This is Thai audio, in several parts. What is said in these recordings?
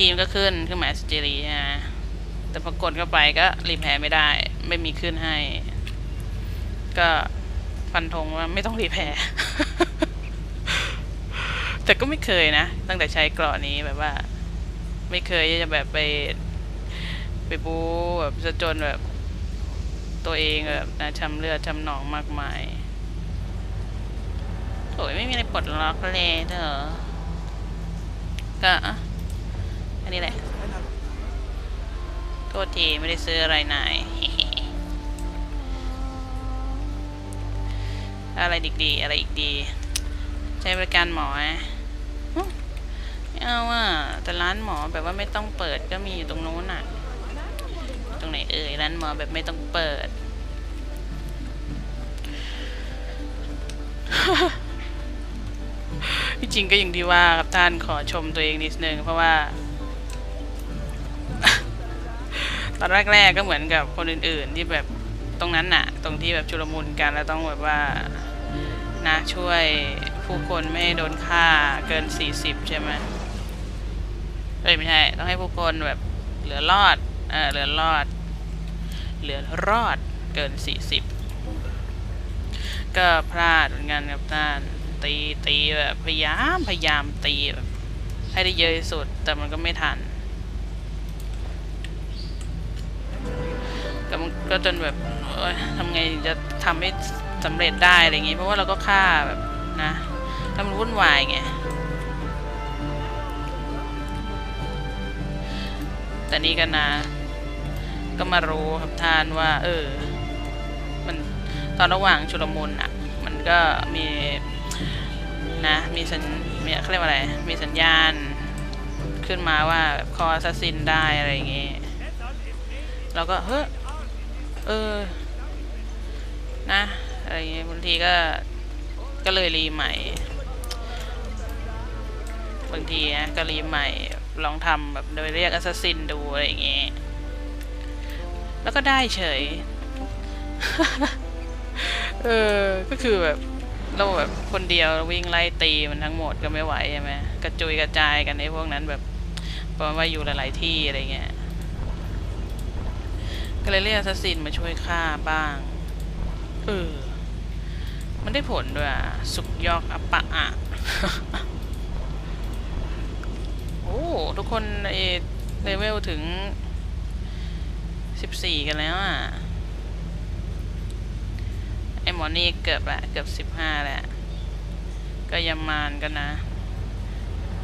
ทีมก็ขึ้นขึ้นหมายสเจรีฮะแต่พอกดเข้าไปก็รีแพร์ไม่ได้ ไม่มีขึ้นให้ ก็ฟันธงว่าไม่ต้องรีแพร์แต่ก็ไม่เคยนะ ตั้งแต่ใช้กราะนี้แบบว่า ไม่เคยจะแบบไป ไปบู๊แบบจะจนแบบ ตัวเองแบบนะช้ำเลือดช้ำหนองมากมายโอ้ยไม่มีอะไรปลดล็อกเลยเธอก็อะ นนี้แหละ โทษที ไม่ได้ซื้ออะไรนายอะไรดีดีอะไรอีกดี ใช้บริการหมอไหมอุ๊ยไม่เอาอะแต่ร้านหมอแบบว่าไม่ต้องเปิดก็มีอยู่ตรงนู้นอะ ตรงไหนเอ่ยร้านหมอแบบไม่ต้องเปิดที่จริงก็อย่างที่ว่าครับท่านขอชมตัวเองนิดนึงเพราะว่า ตอนแรกๆก็เหมือนกับคนอื่น ๆ ที่แบบตรงนั้นน่ะ ตรงที่แบบชุลมุนกันแล้วต้องแบบว่านะช่วยผู้คนไม่ให้โดนฆ่าเกิน 40 ใช่ไหมเอ้ยไม่ใช่ ต้องให้ผู้คนแบบเหลือรอดเออเหลือรอด เหลือรอดเกิน 40 ก็พลาดเหมือนกันครับท่านตีตีแบบพยายามพยายามตีแบบให้ได้เยอะที่สุดแต่มันก็ไม่ทัน ก็มันก็จนแบบทำไงจะทำให้สำเร็จได้อะไรอย่างงี้เพราะว่าเราก็ฆ่าแบบนะถ้ามันวุ่นวายไงแต่นี่ก็นะก็มารู้ครับท่านว่า เออ มันตอนระหว่างชุลมุนอะ มันก็มีนะมีสัญมีเขาเรียกว่าอะไร มีสัญญาณขึ้นมาว่าแบบคอสซินได้อะไรอย่างงี้เราก็เฮ้ย เออ นะอะไรอย่างเงี้ยบางทีก็ ก็เลยรีใหม่ บางทีนะก็รีใหม่ลองทำแบบโดยเรียก a อ s ซ a s ซินดูอะไรอย่างเงี้ยแล้วก็ได้เฉย เออ ก็คือแบบเราแบบคนเดียววิ่งไล่ตีมันทั้งหมดก็ไม่ไหวใช่ไหมกระจุยกระจายกันในพวกนั้นแบบประมาณว่าอยู่หลายๆที่อะไรเงี้ย ก็เลยเรียก a อ s ซ a s ซินมาช่วยฆ่าบ้าง เออ มันได้ผลด้วยสุกยอกอปะอะโอ้ ทุกคนเอเลเวลถึงสิบสี่กันแล้วอะ ไอหมอนี่เกือบละเกือบสิบห้าแล้ว ก็ยามานกันนะ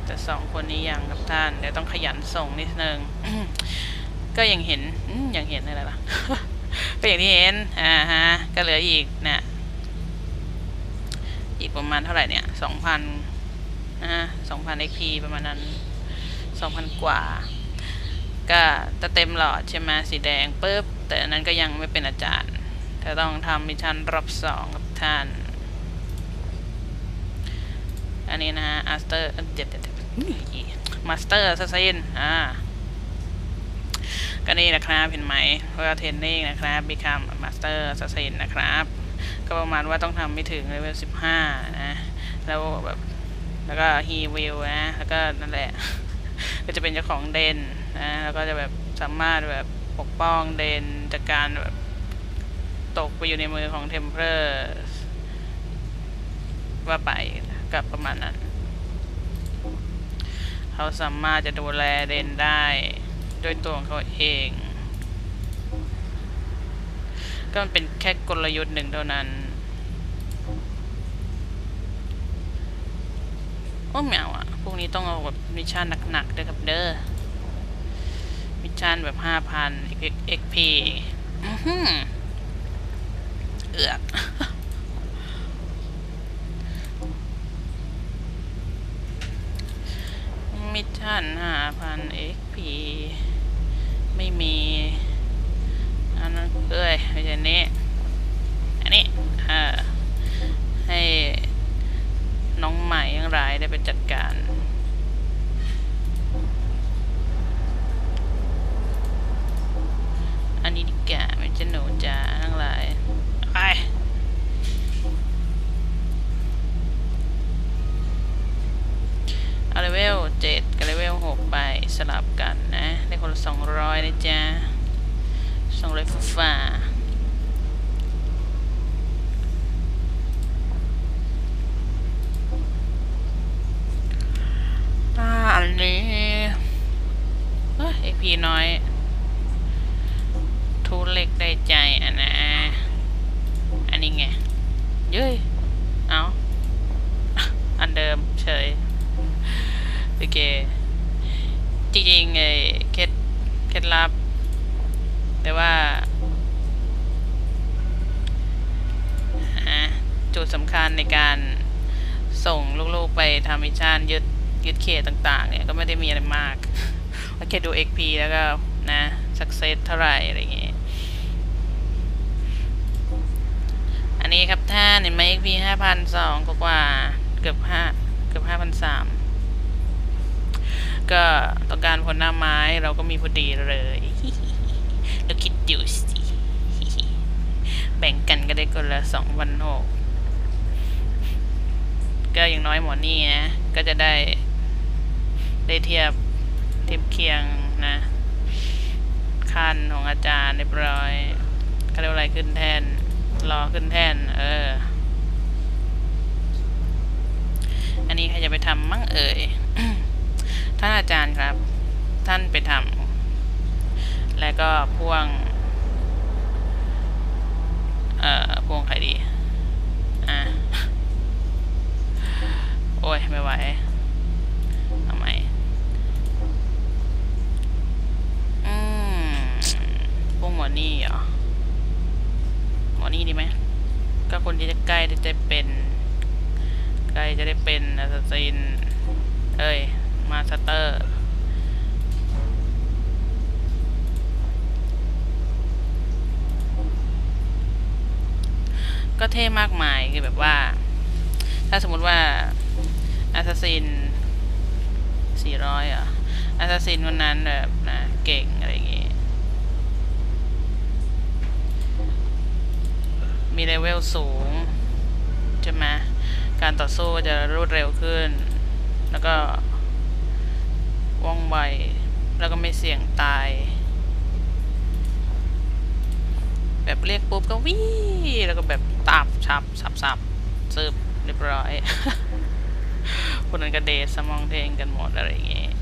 แต่สองคนนี้ยังครับท่าน เดี๋ยวต้องขยันส่งนิดนึง ก็ยังเห็นอืมยังเห็นอะไรล่ะ ก็อย่างที่เห็น อ่าฮะ ก็เหลืออีกนะอีกประมาณเท่าไหร่เนี่ยสองพันนะฮะสองพันเอ็กพีประมาณนั้นสองพันกว่า ก็จะเต็มหลอดใช่ไหมสีแดงปุ๊บ แต่อันนั้นก็ยังไม่เป็นอาจารย์เธอต้องทำมิชชั่นรอบสองกับท่าน อันนี้นะฮะอาสเตอร์เจ็ดเจ็ดมาสเตอร์ซัสซินอ่า ก็นี่นะครับ เห็นไหมว่าเทรนนิ่งนะครับบีคัมมาสเตอร์ซัสซินนะครับ ก็ประมาณว่าต้องทำไม่ถึงเลเวลสิบห้านะ แล้วแบบแล้วก็ฮีวิลนะ แล้วก็นั่นแหละ ก็จะเป็นเจ้าของเดนนะ แล้วก็จะแบบสามารถแบบปกป้องเดนจากการแบบตกไปอยู่ในมือของเทมเพลอร์ว่าไปกับประมาณนั้น เขาสามารถจะดูแลเดนได้ ด้วยตัวของเขาเอง ก็มันเป็นแค่กลยุทธ์หนึ่งเท่านั้นโอ้แมวอะพวกนี้ต้องเอาแบบมิชชั่นหนักๆด้วยครับเด้อมิชชั่นแบบห้าพัน XP อื้อหือเอือกมิชชั่นห้าพัน XP ไม่มีอันนั้นเอ้ยไม่ใช่นี้ สลับกันนะ ได้คนละสองร้อยนะจ๊ะสองร้อยฝ่าๆอ่าอันนี้เอ้ยพีน้อย ทูเล็กได้ใจอะนะ อันนี้ไง เย้ย เอา อันเดิมเฉย โอเค จริงๆไอ้เคล็ดเคล็ดลับ แต่ว่าอะจุด สำคัญในการส่งลูกๆไปทำมิชชั่นยึดยึดเขตต่างๆ เนี่ยก็ไม่ได้มีอะไรมากโอเคดู XP แล้วก็นะ success เท่าไหร่อะไรอย่างเงี้ยอันนี้ครับท่านเห็นไหม XP ห้าพันสองกว่าเกือบห้าเกือบห้าพันสามก็ต้องการผลหน้าไม้เราก็มีพอดีเลยแล้วคิดดูสิแบ่งกันก็ได้คนละสองพันหก ก็อย่างน้อยหมอนี่นะ ก็จะได้ ได้เทียบเทียบเคียงนะ ขั้นของอาจารย์เรียบร้อยเขาเรียกอะไรขึ้นแทน รอขึ้นแท่นเออ อันนี้ใครจะไปทำมั่งเอ่ย ท่านอาจารย์ครับ ท่านไปทำแล้วก็พ่วง เอ่อ พ่วงใครดี อะ โอ้ย ไม่ไหวทำไมอืมพวงหมอนี่เหรอ หมอนี่ดีไหม ก็คนที่จะใกล้ที่จะเป็น ใกล้จะได้เป็นอาสซิน เอ้ย มาสเตอร์ก็เท่มากมายคือแบบว่า ถ้าสมมติว่า อาสซินสี่ร้อยอะอาสซินคนนั้นแบบนะเก่งอะไรอย่างงี้ มีเลเวลสูง ใช่ไหมการต่อสู้จะรวดเร็วขึ้น แล้วก็ว่องไว แล้วก็ไม่เสี่ยงตาย แบบเรียกปุ๊บก็วิ่แล้วก็แบบตับฉับสับสับซึบเรียบร้อย คนนั้นก็เดทสมองเทงกันหมดอะไรอย่างเงี้ย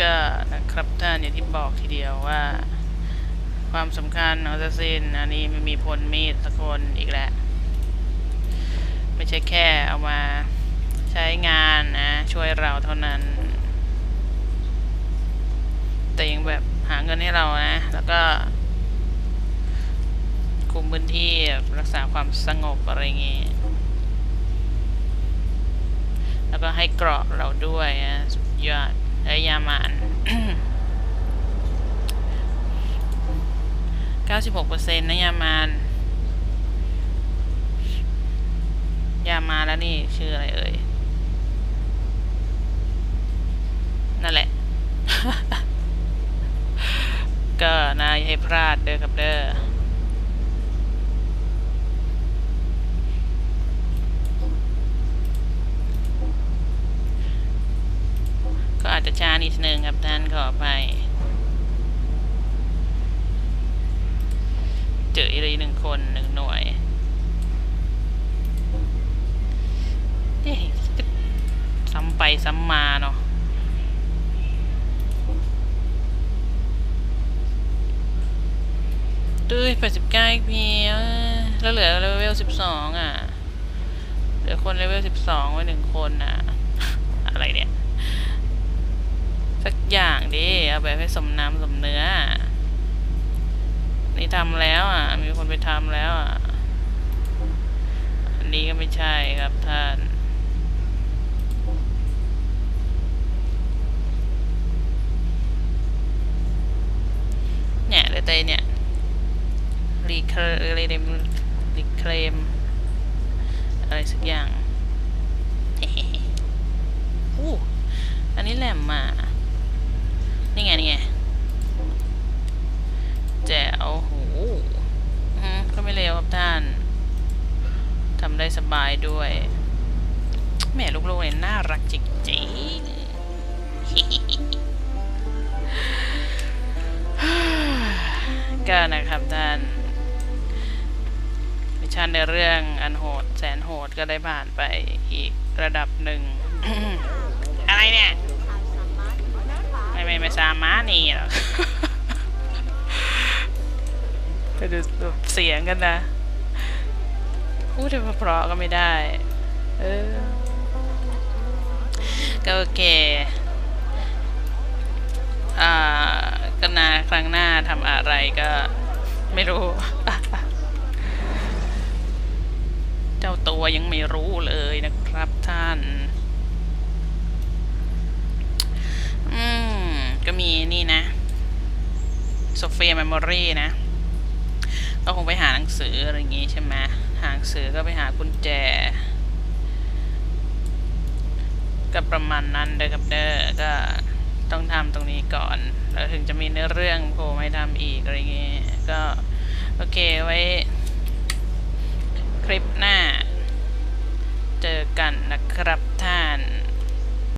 ก็นะครับท่านอย่างที่บอกทีเดียวว่า ความสำคัญของ a ซ s ซินอันนี้ไม่มีพลมีดสักคนอีกแล้ว ไม่ใช่แค่เอามาใช้งานนะ ช่วยเราเท่านั้น แต่ยังแบบหาเงินให้เรานะ แล้วก็ คุมพื้นที่รักษาความสงบอะไรอย่างงี้แล้วก็ให้เกราะเราด้วยนะสุดยอดเอ้ยยามาน96%นะยามานยามาแล้วนี่ชื่ออะไรเอ่ย นั่นแหละ ก็นายให้พลาดเด้อครับเด้อ ก็ อาจจะช้านิดนึงครับท่านขอไปเจออีกหนึ่งคนหนึ่งหน่วยเอ๊ะซ้ำไปซ้ำมาเนาะตุ้ยแปดสิบเก้าพีแล้วเหลือเลเวลสิบสองอะ เหลือคนเลเวลสิบสองไว้หนึ่งคนอะ อะไรเนี่ย อย่างดิเอาแบบให้สมน้ำสมเนื้อ นี่ทำแล้วอะ มีคนไปทำแล้วอะ อันนี้ก็ไม่ใช่ครับท่านเนี่ยเลยแต่เนี่ย รีเคลรีเดมรีเคลมอะไรสักอย่างอู้อันนี้แหลมมา นี่ไงนี่ไงแจ๋วโหอืมก็ไม่เลวครับท่านทำได้สบายด้วยแม่ลูกๆเนี่ยน่ารักจริงๆก็นะครับท่านมิชชั่นในเรื่องอันโหดแสนโหดก็ได้ผ่านไปอีกระดับหนึ่งอะไรเนี่ย ไม่สามารถนี่หรอกไปดูเสียงกันนะพูดเพราะก็ไม่ได้ เออ ก็โอเค อ่า ก็นาครั้งหน้าทำอะไรก็ไม่รู้ เจ้าตัวยังไม่รู้เลยนะครับท่าน ก็มีนี่นะโซเฟียแมมโมรีนะก็คงไปหาหนังสืออะไรอย่างงี้ใช่ไหมหาหนังสือก็ไปหากุญแจก็ประมาณนั้นเด้อครับเด้อก็ต้องทำตรงนี้ก่อน แล้วถึงจะมีเนื้อเรื่องโผล่ไม่ทำอีกอะไรอย่างงี้ก็โอเคไว้ คลิปหน้า เจอกันนะครับท่าน